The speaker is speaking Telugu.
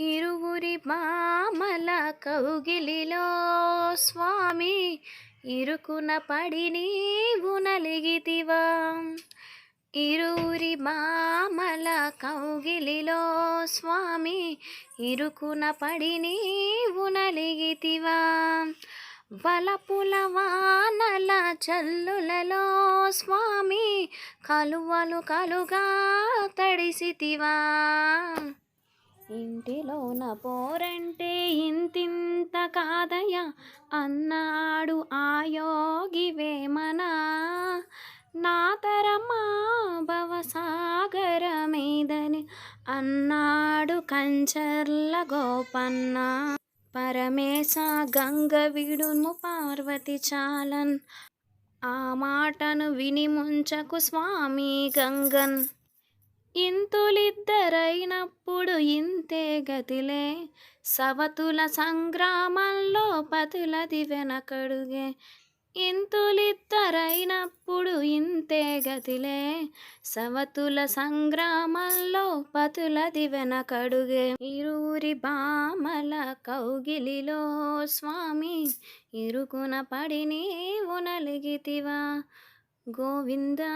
ఇరువురి మామల కౌగిలిలో స్వామి ఇరుకున పడి నీవు నలిగితివా. ఇరువురి మామల కౌగిలిలో స్వామి ఇరుకున పడి నీవు నలిగితివా. వలపుల వానల చల్లులలో స్వామి కలువలు కలుగా తడిసితివా. ఇంటిలోన పోరంటే ఇంతింత కాదయ అన్నాడు ఆ యోగి వేమన. నా తరమా భవసాగర మీదని అన్నాడు కంచర్ల గోపన్న. పరమేశ గంగ విడుము పార్వతి చాలన్. ఆ మాటను విని ముంచకు స్వామి గంగన్. ఇంతులిద్దరైనప్పుడు ఇంతే గతిలే. సవతుల సంగ్రామంలో పతులది వెనకడుగే. ఇంతులిద్దరైనప్పుడు ఇంతే గతిలే. సవతుల సంగ్రామంలో పతులది వెనకడుగే. ఇరువురి బామల కౌగిలిలో స్వామి ఇరుకున పడి నీవు నలిగితివా. గోవిందా